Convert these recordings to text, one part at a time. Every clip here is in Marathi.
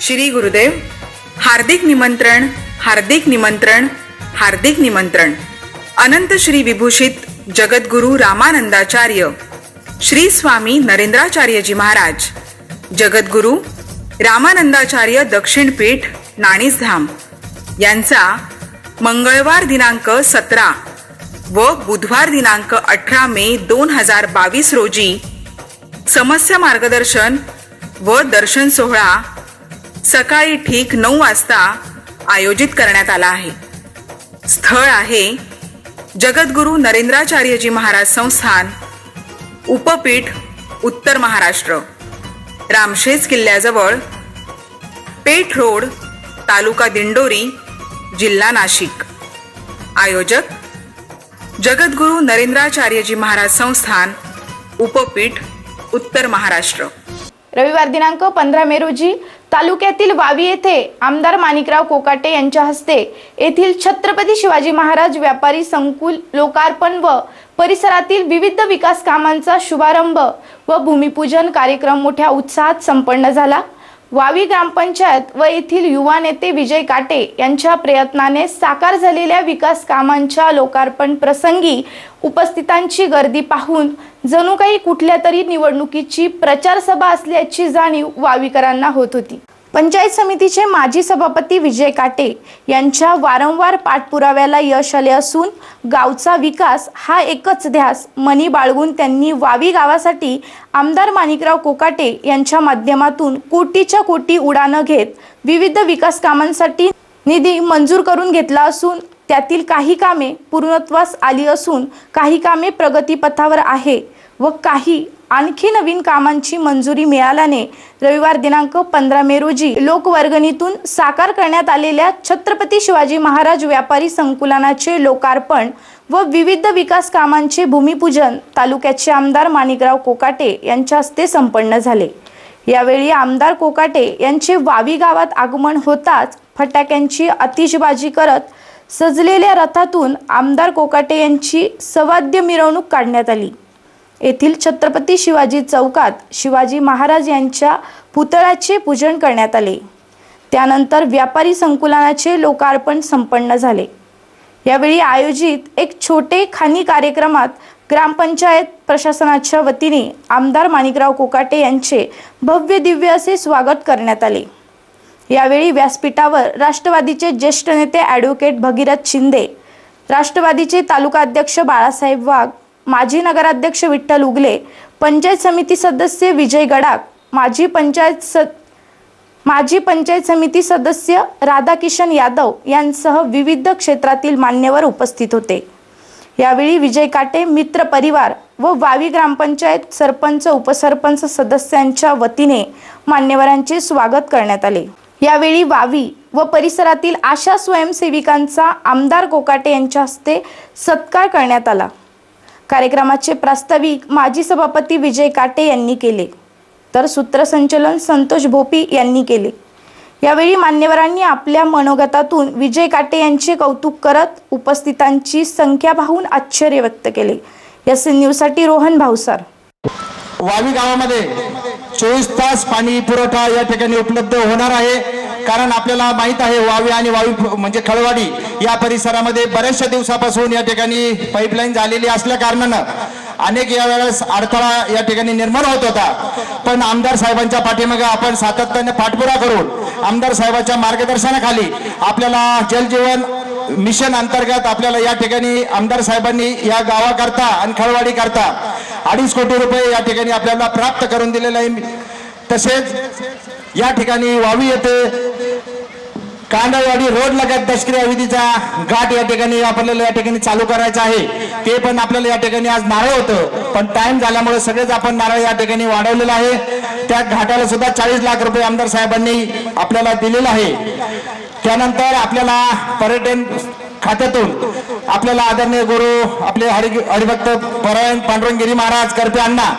श्री गुरुदेव हार्दिक निमंत्रण हार्दिक निमंत्रण हार्दिक निमंत्रण. अनंत श्री विभूषित जगद्गुरु रामानंदाचार्य श्री स्वामी नरेंद्राचार्यजी महाराज जगद्गुरु रामानंदाचार्य दक्षिण पीठ नाणीसधाम. यांचा मंगळवार दिनांक सतरा व बुधवार दिनांक अठरा मे दोन हजार बावीस रोजी समस्या मार्गदर्शन व दर्शन सोहळा सकाळी ठीक नऊ वाजता आयोजित करण्यात आला आहे. स्थळ आहे जगद्गुरु नरेंद्राचार्यजी महाराज संस्थान उपपीठ उत्तर महाराष्ट्र रामशेज किल्ल्याजवळ पेठ रोड तालुका दिंडोरी जिल्हा नाशिक. आयोजक जगद्गुरु नरेंद्राचार्यजी महाराज संस्थान उपपीठ उत्तर महाराष्ट्र. रविवार दिनांक पंधरा मे रोजी तालुक्यातील वावी येथे आमदार माणिकराव कोकाटे यांच्या हस्ते येथील छत्रपती शिवाजी महाराज व्यापारी संकुल लोकार्पण व परिसरातील विविध विकास कामांचा शुभारंभ व भूमिपूजन कार्यक्रम मोठ्या उत्साहात संपन्न झाला. वावी ग्रामपंचायत व येथील युवा नेते विजय काटे यांच्या प्रयत्नाने साकार झालेल्या विकास कामांच्या लोकार्पण प्रसंगी उपस्थितांची गर्दी पाहून जणू काही कुठल्या तरी निवडणुकीची प्रचार सभा असल्याची जाणीव वावीकरांना होत होती. पंचायत समितीचे माजी सभापती विजय काटे यांच्या वारंवार पाठपुराव्याला यश आले असून गावचा विकास हा एकच ध्यास मनी बाळगून त्यांनी वावी गावासाठी आमदार माणिकराव कोकाटे यांच्या माध्यमातून कोटीच्या कोटी उडाणं घेत विविध विकास कामांसाठी निधी मंजूर करून घेतला असून त्यातील काही कामे पूर्णत्वास आली असून काही कामे प्रगतीपथावर आहे व काही आणखी नवीन कामांची मंजुरी मिळाल्याने रविवार दिनांक पंधरा मे रोजी लोकवर्गणीतून साकार करण्यात आलेल्या छत्रपती शिवाजी महाराज व्यापारी संकुलनाचे लोकार्पण व विविध विकास कामांचे भूमिपूजन तालुक्याचे आमदार माणिकराव कोकाटे यांच्या हस्ते संपन्न झाले. यावेळी आमदार कोकाटे यांचे वावी गावात आगमन होताच फटाक्यांची आतिषबाजी करत सजलेल्या रथातून आमदार कोकाटे यांची सवाद्य मिरवणूक काढण्यात आली. येथील छत्रपती शिवाजी चौकात शिवाजी महाराज यांच्या पुतळ्याचे पूजन करण्यात आले. त्यानंतर व्यापारी संकुलनाचे लोकार्पण संपन्न झाले. यावेळी आयोजित एक छोटे खानी कार्यक्रमात ग्रामपंचायत प्रशासनाच्या वतीने आमदार माणिकराव कोकाटे यांचे भव्य दिव्य असे स्वागत करण्यात आले. यावेळी व्यासपीठावर राष्ट्रवादीचे ज्येष्ठ नेते ॲडव्होकेट भगीरथ शिंदे राष्ट्रवादीचे तालुका अध्यक्ष बाळासाहेब वाघ माजी नगराध्यक्ष विठ्ठल उगले पंचायत समिती सदस्य विजय गडाक माजी पंचायत स माजी पंचायत समिती सदस्य राधाकिशन यादव यांसह विविध क्षेत्रातील मान्यवर उपस्थित होते. यावेळी विजय काटे मित्र परिवार व वावी ग्रामपंचायत सरपंच उपसरपंच सदस्यांच्या वतीने मान्यवरांचे स्वागत करण्यात आले. यावेळी वावी व परिसरातील आशा स्वयंसेविकांचा आमदार कोकाटे यांच्या हस्ते सत्कार करण्यात आला. कार्यक्रमाचे प्रास्ताविक माजी सभापती विजय काटे यांनी केले. तर सूत्रसंचलन संतोष भोपी यांनी केले. यावेळी मान्यवरांनी आपल्या मनोगतातून विजय काटे यांचे कौतुक करत उपस्थितांची संख्या पाहून आश्चर्य व्यक्त केले. एस एन न्यूजसाठी रोहन भावसार वावी गावामध्ये चोवीस तास पाणी पुरवठा या ठिकाणी उपलब्ध होणार आहे. कारण आपल्याला माहीत आहे वावी आणि वावी म्हणजे खळवाडी या परिसरामध्ये बऱ्याचशा दिवसापासून या ठिकाणी पाईपलाईन झालेली असल्या कारणानं अनेक या वेळेस अडथळा या ठिकाणी निर्माण होत होता. पण आमदार साहेबांच्या पाठीमागे आपण सातत्याने पाठपुरा करून आमदार साहेबांच्या मार्गदर्शनाखाली आपल्याला जलजीवन मिशन अंतर्गत आपल्याला या ठिकाणी आमदार साहेबांनी या गावाकरता आणि खळवाडी करता अडीच कोटी रुपये या ठिकाणी आपल्याला प्राप्त करून दिलेले आहे. तसेच या ठिकाणी वावी येथे कांदळवाडी रोड लगत दशक्रिया विधीचा घाट या ठिकाणी आपल्याला या ठिकाणी चालू करायचा आहे. ते पण आपल्याला या ठिकाणी आज नारळ होतं. पण टाइम झाल्यामुळे सगळेच आपण नारळ या ठिकाणी वाढवलेला आहे. त्या घाटाला सुद्धा चाळीस लाख रुपये आमदार साहेबांनी आपल्याला दिलेला आहे. त्यानंतर आपल्याला पर्यटन खात्यातून आपल्याला आदरणीय गुरु आपले हरि हरिभक्त परायण पांडुरंगिरी महाराज करपे अण्णा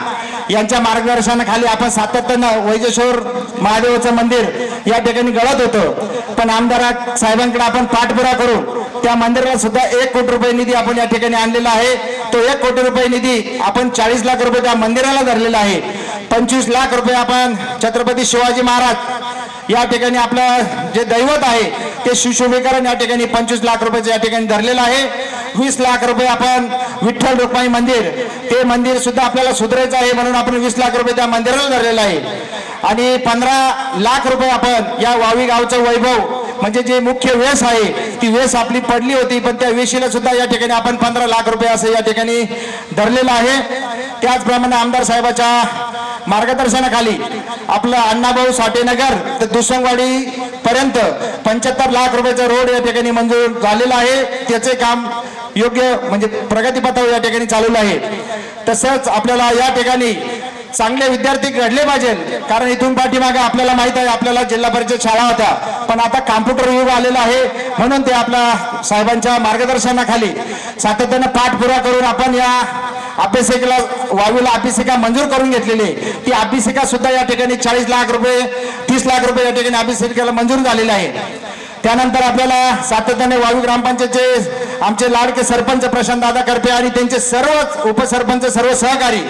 यांच्या मार्गदर्शनाखाली आपण सातत्यानं वैजेश्वर महादेवाचं मंदिर या ठिकाणी गळत होतं. पण आमदार साहेबांकडे आपण पाठपुरा करू त्या मंदिराला सुद्धा एक कोटी रुपये निधी आपण या ठिकाणी आणलेला आहे. तो एक कोटी रुपये निधी आपण चाळीस लाख रुपये त्या मंदिराला धरलेला आहे. पंचवीस लाख रुपये आपण छत्रपती शिवाजी महाराज या ठिकाणी आपलं जे दैवत आहे ते शिशुभीकरण या ठिकाणी पंचवीस लाख रुपयाचं या ठिकाणी धरलेलं आहे. वीस लाख रुपये आपण विठ्ठल रुक्माई मंदिर ते मंदिर सुद्धा आपल्याला सुधारायचं आहे म्हणून आपण वीस लाख रुपये त्या मंदिराला धरलेलं आहे. आणि पंधरा लाख रुपये आपण या वावी गावचं वैभव म्हणजे जे मुख्य वेस आहे ती वेस आपली पडली होती पण त्या वेशीला सुद्धा या ठिकाणी आपण पंधरा लाख रुपये असं या ठिकाणी धरलेलं आहे. त्याचप्रमाणे आमदार साहेबाच्या मार्गदर्शनाखाली आपलं अण्णाभाऊ साठेनगर तर दुसंगवाडी पर्यंत पंच्याहत्तर लाख रुपयाचा रोड या ठिकाणी मंजूर झालेला आहे. त्याचे काम योग्य म्हणजे प्रगतीपथावर या ठिकाणी चालवलं आहे. तसंच आपल्याला या ठिकाणी चांगले विद्यार्थी घडले पाहिजे कारण इथून पाठीमागे आपल्याला माहीत आहे आपल्याला जिल्हा परिषद शाळा होत्या. पण आता कॉम्प्युटर युग आलेला आहे म्हणून ते आपल्या साहेबांच्या मार्गदर्शनाखाली सातत्यानं पाठपुरा करून आपण या अभ्यासिकेला वावीला अभिषेका मंजूर करून घेतलेली. ती अभिषेका सुद्धा या ठिकाणी चाळीस लाख रुपये तीस लाख रुपये या ठिकाणी अभिषेकाला मंजूर झालेले आहे. त्यानंतर आपल्याला सातत्याने वावी ग्रामपंचायतचे आमचे लाडके सरपंच प्रशांत दादा करपे आणि त्यांचे सर्वच उपसरपंच सर्व सहकारी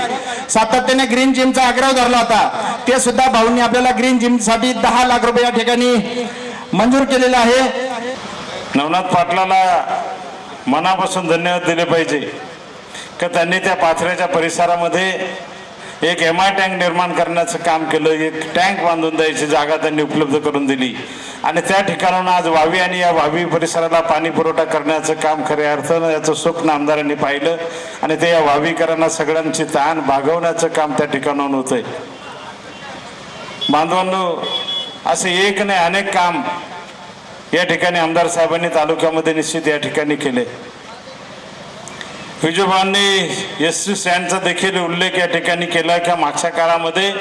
सातत्याने ग्रीन जिमचा आग्रह धरला होता. ते सुद्धा भाऊंनी आपल्याला ग्रीन जिमसाठी दहा लाख रुपये या ठिकाणी मंजूर केलेलं आहे. नवनाथ पाटलाला मनापासून धन्यवाद दिले पाहिजे. का त्यांनी त्या पाथऱ्याच्या परिसरामध्ये एक एम आय टँक निर्माण करण्याचं काम केलं. एक टँक बांधून द्यायची जागा त्यांनी उपलब्ध करून दिली. आणि त्या ठिकाणाहून आज वावी आणि या वावी परिसराला पाणी पुरवठा करण्याचं काम खऱ्या अर्थानं याचं स्वप्न आमदारांनी पाहिलं. आणि ते या वावीकरांना सगळ्यांची ताण भागवण्याचं काम त्या ठिकाणाहून होतंय. बांधवांनो असे एक नाही अनेक काम या ठिकाणी आमदार साहेबांनी तालुक्यामध्ये निश्चित या ठिकाणी केले. विजोबांनी एस सी स्टँडचा देखील उल्लेख या ठिकाणी केला की मागच्या काळामध्ये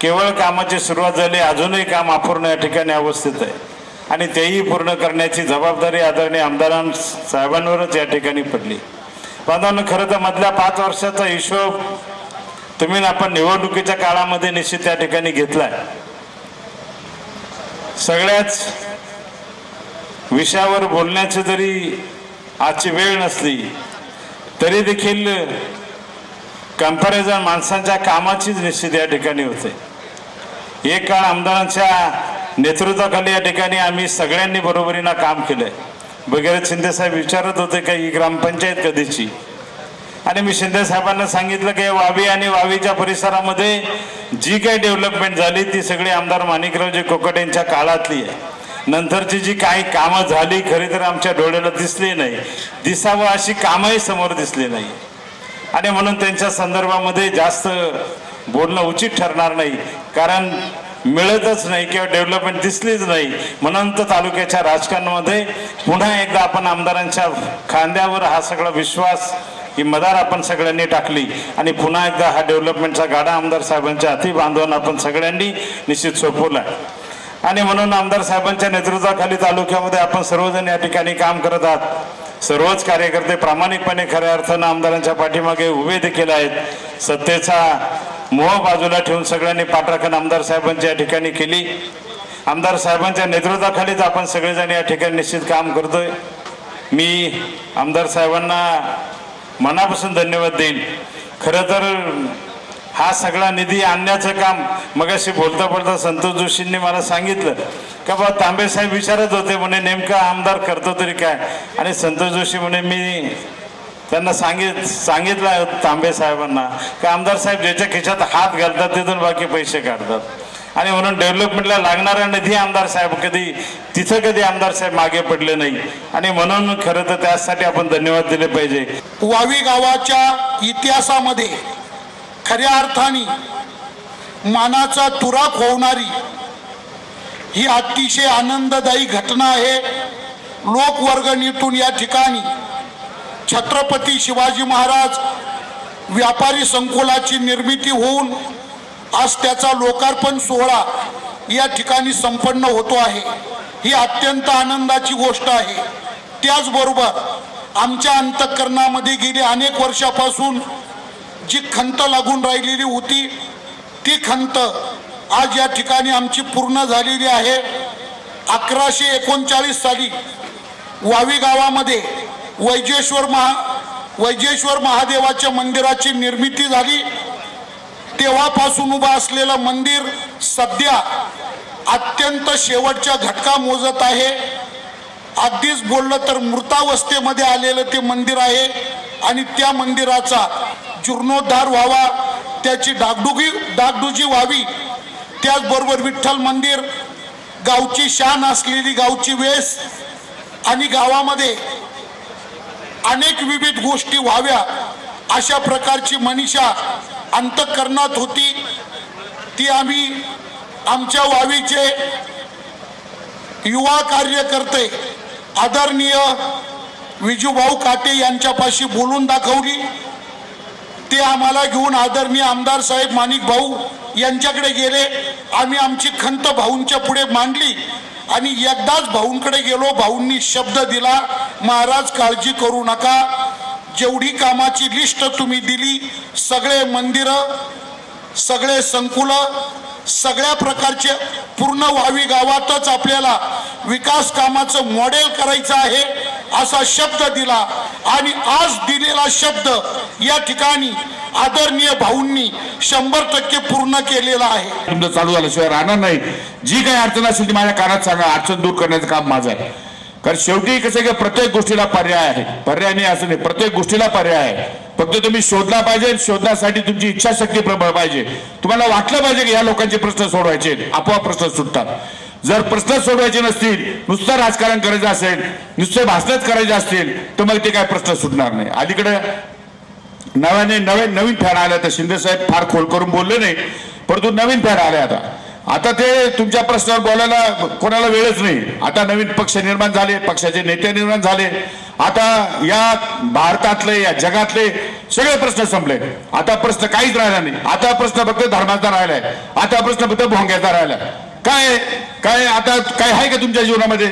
केवळ कामाची सुरुवात झाली अजूनही काम अपूर्ण या ठिकाणी अवस्थित आहे. आणि तेही पूर्ण करण्याची जबाबदारी आदरणीय आमदारां साहेबांवरच या ठिकाणी पडली. बांधवांनो खरं तर मधल्या पाच वर्षाचा हिशोब तुम्ही आपण निवडणुकीच्या काळामध्ये निश्चित त्या ठिकाणी घेतलाय. सगळ्याच विषयावर बोलण्याची जरी आजची वेळ नसली तरी देखील कंपॅरिझन माणसांच्या कामाचीच निश्चित या ठिकाणी होते. एक काळ आमदारांच्या नेतृत्वाखाली या ठिकाणी आम्ही सगळ्यांनी बरोबरीनं काम केलंय. भगीरथ शिंदे साहेब विचारत होते का ही ग्रामपंचायत कधीची? आणि मी शिंदे साहेबांना सांगितलं की वावी आणि वावीच्या परिसरामध्ये जी काही डेव्हलपमेंट झाली ती सगळी आमदार माणिकरावजी कोकट यांच्या काळातली आहे. नंतरची जी काही कामं झाली खरी तर आमच्या डोळ्याला दिसली नाही. दिसावं अशी कामही समोर दिसली नाही. आणि म्हणून त्यांच्या संदर्भामध्ये जास्त बोलणं उचित ठरणार नाही. कारण मिळतच नाही किंवा डेव्हलपमेंट दिसलीच नाही. म्हणून तर तालुक्याच्या राजकारणामध्ये पुन्हा एकदा आपण आमदारांच्या खांद्यावर हा सगळा विश्वास ही मदार आपण सगळ्यांनी टाकली. आणि पुन्हा एकदा हा डेव्हलपमेंटचा गाडा आमदार साहेबांच्या हाती बांधून आपण सगळ्यांनी निश्चित सोपवला. आणि म्हणून आमदार साहेबांच्या नेतृत्वाखाली तालुक्यामध्ये आपण सर्वजण या ठिकाणी काम करत आहात. सर्वच कार्यकर्ते प्रामाणिकपणे खऱ्या अर्थानं आमदारांच्या पाठीमागे उभे देखील आहेत. सत्तेचा मोह बाजूला ठेवून सगळ्यांनी पाठराखण आमदार साहेबांची या ठिकाणी केली. आमदार साहेबांच्या नेतृत्वाखालीच आपण सगळेजण या ठिकाणी निश्चित काम करतोय. मी आमदार साहेबांना मनापासून धन्यवाद देईन. खरं तर हा सगळा निधी आणण्याचं काम मगाशी बोलता बोलता संतोष जोशींनी मला सांगितलं. का बा तांबे साहेब विचारत होते म्हणे नेमका आमदार करतो तरी काय? आणि संतोष जोशी म्हणे मी त्यांना सांगित सांगितलं तांबे साहेबांना का आमदार साहेब ज्याच्या खिशात हात घालतात तिथून बाकी पैसे काढतात. आणि म्हणून डेव्हलपमेंटला लागणारा निधी आमदार साहेब कधी तिथं कधी आमदार साहेब मागे पडले नाही. आणि म्हणून खरं तर त्यासाठी आपण धन्यवाद दिले पाहिजे. वावी गावाच्या इतिहासामध्ये खऱ्या अर्थाने मानाचा तुराप होणारी ही अतिशय आनंददायी घटना आहे. लोकवर्गणीतून या ठिकाणी छत्रपती शिवाजी महाराज व्यापारी संकुलाची निर्मिती होऊन आज त्याचा लोकार्पण सोहळा या ठिकाणी संपन्न होतो आहे. ही अत्यंत आनंदाची गोष्ट आहे. त्याचबरोबर आमच्या अंतःकरणामध्ये गेली अनेक वर्षापासून जी खंत लागून राहिलेली होती ती खंत आज या ठिकाणी आमची पूर्ण झालेली आहे. अकराशे एकोणचाळीस साली वावी गावामध्ये वैजेश्वर महा वैजेश्वर महादेवाच्या मंदिराची निर्मिती झाली. तेव्हापासून उभं असलेलं मंदिर सध्या अत्यंत शेवटच्या घटका मोजत आहे. अगदीच बोललं तर मृतावस्थेमध्ये आलेलं ते मंदिर आहे आणि त्या मंदिराचा जीर्णोद्धार व्हावा त्याची डागडुगी डागडुजी व्हावी. त्याचबरोबर विठ्ठल मंदिर गावची शान असलेली गावची वेस आणि गावामध्ये अनेक विविध गोष्टी व्हाव्या अशा प्रकारची मनीषा अंतकरणात होती. ती आम्ही आमच्या वावीचे युवा कार्यकर्ते आदरणीय विजूभाऊ काटे यांच्यापाशी बोलून दाखवली. ते आम्हाला घेऊन आदरणीय आमदार साहेब माणिक भाऊ यांच्याकडे गेले. आम्ही आमची खंत भाऊंच्या पुढे मांडली आणि एकदाच भाऊंकडे गेलो. भाऊंनी शब्द दिला महाराज काळजी करू नका. जेवढी कामाची लिस्ट तुम्ही दिली सगळे मंदिरं सगळे संकुल सगळ्या प्रकारचे पूर्ण व्हावी गावातच आपल्याला विकास कामाचं मॉडेल करायचं आहे. असा शब्द दिला आणि आज दिलेला शब्द या ठिकाणी आदरणीय भाऊंनी शंभर टक्के पूर्ण केलेला आहे. तुमचं चालू झाल्याशिवाय राहणार नाही. जी काही अडचण असेल ती माझ्या कानात सांगा. अडचण दूर करण्याचं काम माझं आहे. कारण शेवटी कसं आहे की प्रत्येक गोष्टीला पर्याय आहे. पर्याय नाही असं नाही. प्रत्येक गोष्टीला पर्याय आहे. फक्त तुम्ही शोधला पाहिजे शोधण्यासाठी तुमची इच्छाशक्ती प्रबळ पाहिजे. तुम्हाला वाटलं पाहिजे की या लोकांचे प्रश्न सोडवायचे आपोआप प्रश्न सुटतात. जर प्रश्न सोडवायचे नसतील नुसतं राजकारण करायचं असेल नुसते भाषणच करायचे असतील तर मग ते काय प्रश्न सुटणार नाही. अलीकडे नव्याने नवे नवीन फॅन आल्या तर शिंदेसाहेब फार खोल करून बोलले नाही परंतु नवीन फॅन आले आता. आता ते तुमच्या प्रश्नावर बोलायला कोणाला वेळच नाही. आता नवीन पक्ष निर्माण झाले पक्षाचे नेते निर्माण झाले. आता या भारतातले या जगातले सगळे प्रश्न संपले. आता प्रश्न काहीच राहिला नाही. आता प्रश्न फक्त धर्माचा राहिलाय. आता प्रश्न फक्त भोंग्याचा राहिलाय. काय काय आता काय आहे का तुमच्या जीवनामध्ये?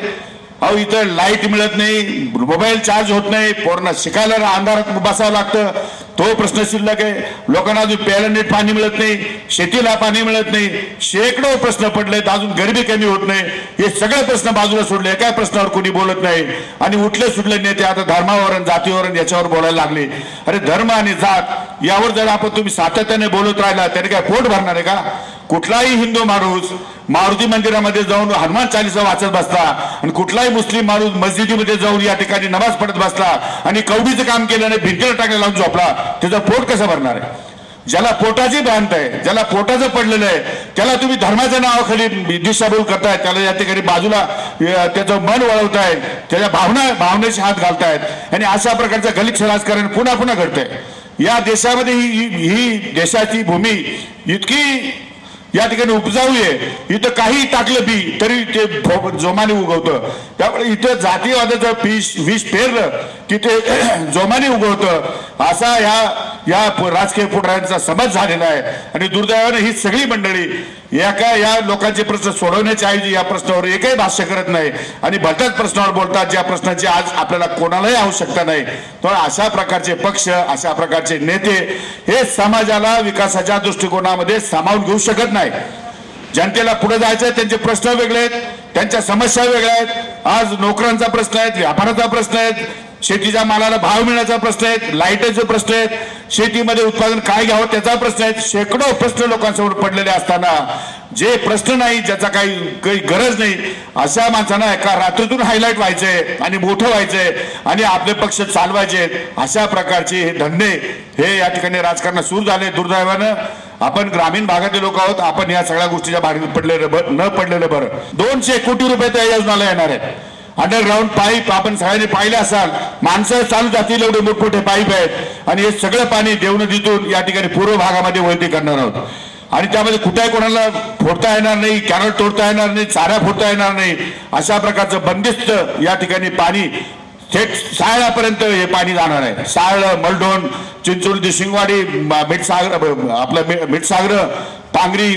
अहो इथं लाइट मिळत नाही मोबाईल चार्ज होत नाही पोरांना शिकायला अंधारात बसावं लागतं. तो प्रश्न शिल्लक आहे. लोकांना अजून प्यायला नीट पाणी मिळत नाही शेतीला पाणी मिळत नाही शेकडो प्रश्न पडलेत अजून गरिबी कमी होत नाही. हे सगळे प्रश्न बाजूला सोडले एका प्रश्नावर कोणी बोलत नाही. आणि उठले सुटले नेते आता धर्मावर आणि जातीवर याच्यावर बोलायला लागले. अरे धर्म आणि जात यावर जर आपण तुम्ही सातत्याने बोलत राहिला त्याने काय पोट भरणार आहे का? कुठलाही हिंदू माणूस मारुती मंदिरामध्ये जाऊन हनुमान चालीसा वाचत बसला आणि कुठलाही मुस्लिम माणूस मस्जिदीमध्ये जाऊन या ठिकाणी नमाज पडत बसला आणि कवडीचं काम केलं आणि भिंतीला टाकलं लावून झोपला त्याचं पोट कसं भरणार आहे? ज्याला पोटाची भ्रांत आहे ज्याला पोटाचं पडलेलं आहे त्याला तुम्ही धर्माच्या नावाखाली दिशाभूल करताय त्याला या ठिकाणी बाजूला त्याचं मन वळवताय त्याच्या भावना भावनेचे हात घालतायत आणि अशा प्रकारचं गलिच्छ राजकारण पुन्हा पुन्हा घडतंय. या देशामध्ये ही- ही देशाची भूमी इतकी या ठिकाणी उपजाऊ आहे इथं काही टाकलं बी तरी ते जोमाने उगवतं. त्यामुळे इथं जातीवादाचं पीस विष पेरलं की ते जोमाने उगवतं. असा ह्या या राजकीय पुढाऱ्यांचा समज झालेला आहे. आणि दुर्दैवाने ही सगळी मंडळी या का या लोकांचे प्रश्न सोडवण्याच्या ऐवजी या प्रश्नावर एकही भाष्य करत नाही. आणि भटक प्रश्नावर बोलतात ज्या प्रश्नाची आज आपल्याला कोणालाही आवश्यकता नाही. तर अशा प्रकारचे पक्ष अशा प्रकारचे नेते हे समाजाला विकासाच्या दृष्टिकोनामध्ये सामावून घेऊ शकत नाही. जनतेला पुढे जायचं त्यांचे प्रश्न वेगळे आहेत त्यांच्या समस्या वेगळ्या आहेत. आज नोकरांचा प्रश्न आहेत व्यापाराचा प्रश्न आहेत शेतीच्या मालाला भाव मिळण्याचा प्रश्न आहे लाईटीचे प्रश्न आहेत शेतीमध्ये उत्पादन काय घ्यावं त्याचा प्रश्न आहे शेकडो प्रश्न लोकांसमोर पडलेले असताना जे प्रश्न नाही ज्याचा काही काही गरज नाही अशा माणसांना एका रात्रीतून हायलाईट व्हायचंय आणि मोठं व्हायचंय आणि आपले पक्ष चालवायचे. अशा प्रकारचे हे धंदे हे या ठिकाणी राजकारणात सुरू झाले. दुर्दैवानं आपण ग्रामीण भागातले लोक आहोत आपण या सगळ्या गोष्टीच्या बाहेर पडलेलं न पडलेलं बरं. दोनशे कोटी रुपये त्या योजनाला येणार आहेत. अंडरग्राऊंड पाईप आपण सगळ्यांनी पाहिले असाल. माणसं चालू जातील एवढे मोठमोठे पाईप आहेत. आणि हे सगळं पाणी देवनदीतून या ठिकाणी पूर्व भागामध्ये वळती करणार आहोत. आणि त्यामध्ये कुठेही कोणाला फोडता येणार नाही कॅनल तोडता येणार नाही चाऱ्या फोडता येणार नाही अशा प्रकारचं बंदिस्त या ठिकाणी पाणी थेट सायळापर्यंत हे पाणी जाणार आहे. सायळ मलडोन चिंचोली शिंगवाडी मिठसागर आपलं मिठसागर पांगरी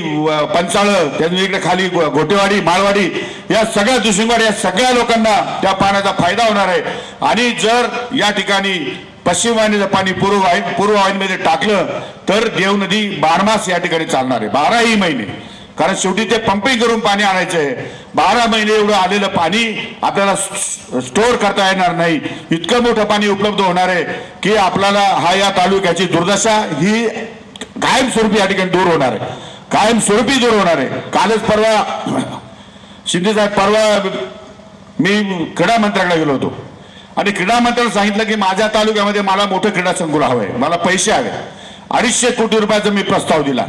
पंचाळ त्यांनी इकडे खाली घोटेवाडी गोटेवाडी माळवाडी या सगळ्या दुशिंगवाडी या सगळ्या लोकांना त्या पाण्याचा फायदा होणार आहे. आणि जर या ठिकाणी पश्चिम वाहिनीचं पाणी पूर्व वाहिनी पूर्व वाहिनीमध्ये टाकलं तर देव नदी बारमास या ठिकाणी चालणार आहे. बाराही महिने. कारण शेवटी ते पंपिंग करून पाणी आणायचं. आहे बारा महिने एवढं आलेलं पाणी आपल्याला स्टोअर करता येणार नाही. इतकं मोठं पाणी उपलब्ध होणार आहे की आपल्याला हा या तालुक्याची दुर्दशा ही कायमस्वरूपी या ठिकाणी दूर होणार आहे. कायमस्वरूपी दूर होणार आहे. कालच परवा शिंदेसाहेब परवा मी क्रीडा मंत्र्याकडे गेलो होतो. आणि क्रीडा मंत्र्याला सांगितलं की माझ्या तालुक्यामध्ये मला मोठं क्रीडा संकुल हवंय. मला पैसे हवे अडीचशे कोटी रुपयाचा मी प्रस्ताव दिला.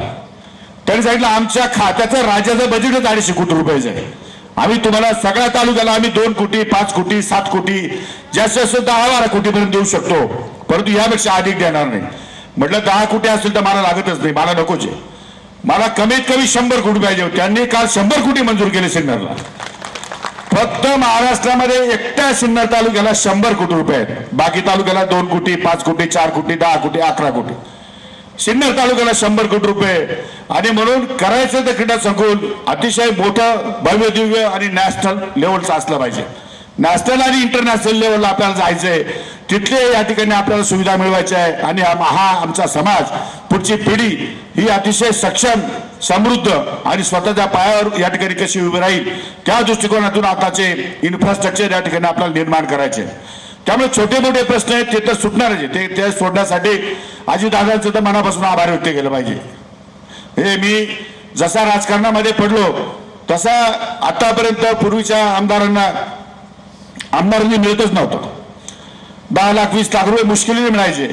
त्यांनी सांगितलं आमच्या खात्याचं राज्याचं बजेटच अडीचशे कोटी रुपयाचं. आहे आम्ही तुम्हाला सगळ्या तालुक्याला आम्ही दोन कोटी पाच कोटी सात कोटी जास्तीत जास्त दहा बारा कोटीपर्यंत देऊ शकतो. परंतु यापेक्षा अधिक देणार नाही. म्हटलं दहा कोटी असेल तर मला लागतच नाही मला नकोच आहे. मला कमीत कमी शंभर कोटी पाहिजे होते. त्यांनी काल शंभर कोटी मंजूर केले सिन्नरला. फक्त महाराष्ट्रामध्ये एकट्या सिन्नर तालुक्याला शंभर कोटी रुपये आहेत. बाकी तालुक्याला दोन कोटी पाच कोटी चार कोटी दहा कोटी अकरा कोटी. सिन्नर तालुक्याला शंभर कोटी रुपये. आणि म्हणून करायचं तर क्रीडा संकुल अतिशय मोठं भव्य दिव्य आणि नॅशनल लेवलचं असलं पाहिजे. नॅशनल आणि इंटरनॅशनल लेवलला आपल्याला जायचंय. तिथले या ठिकाणी आपल्याला सुविधा मिळवायच्या आहे. आणि हा आमचा समाज पुढची पिढी ही अतिशय सक्षम समृद्ध आणि स्वतःच्या पायावर या ठिकाणी कशी उभी राहील त्या दृष्टिकोनातून आताचे इन्फ्रास्ट्रक्चर या ठिकाणी आपल्याला निर्माण करायचे. आहे. त्यामुळे छोटे मोठे प्रश्न आहेत ते तर सुटणारच आहे. ते ते सोडण्यासाठी अजितदादांचं तर मनापासून आभार व्यक्त केलं पाहिजे. हे मी जसा राजकारणामध्ये पडलो तसा आतापर्यंत पूर्वीच्या आमदारांना आमदारांनी मिळतच नव्हतं. दहा लाख वीस लाख रुपये मुश्किलीने मिळायचे.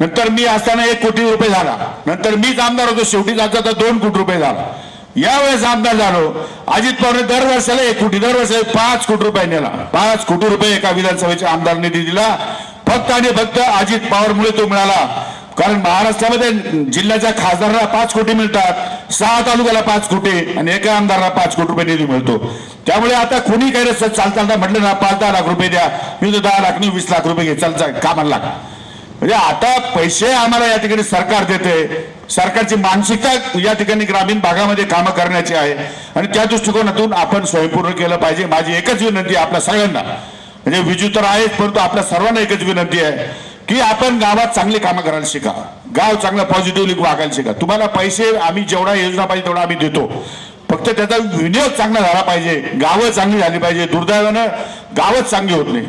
नंतर मी असताना एक कोटी रुपये झाला. नंतर मीच आमदार होतो शेवटी जाता तर दोन कोटी रुपये झाला. यावेळेस आमदार झालो. अजित पवारने दरवर्षाला एक कोटी दरवर्षाला पाच कोटी रुपये नेला. पाच कोटी रुपये एका विधानसभेच्या आमदार निधी दिला. फक्त आणि फक्त अजित पवारमुळे तो मिळाला. कारण महाराष्ट्रामध्ये जिल्ह्याच्या खासदाराला पाच कोटी मिळतात सहा तालुक्याला पाच कोटी आणि एका आमदाराला पाच कोटी रुपये निधी मिळतो. त्यामुळे आता कोणी काही रस्त्यात चालताना म्हटलं ना पाच दहा लाख रुपये द्या मी तर दहा लाख नाही वीस लाख रुपये घे चालता कामाला लाग. म्हणजे आता पैसे आम्हाला या ठिकाणी सरकार देते. सरकारची मानसिकता या ठिकाणी ग्रामीण भागामध्ये कामं करण्याची आहे. आणि त्या दृष्टिकोनातून आपण स्वयंपूर्ण केलं पाहिजे. माझी एकच विनंती आहे आपल्या सगळ्यांना. म्हणजे विजू तर आहेच परंतु आपल्या सर्वांना एकच विनंती आहे की आपण गावात चांगली कामं करायला शिका. गाव चांगलं पॉझिटिव्हली वागायला शिका. तुम्हाला पैसे आम्ही जेवढा योजना पाहिजे तेवढा आम्ही देतो. फक्त त्याचा विनियोग चांगला झाला पाहिजे. गावं चांगली झाली पाहिजे. दुर्दैवानं गावच चांगली होत नाही.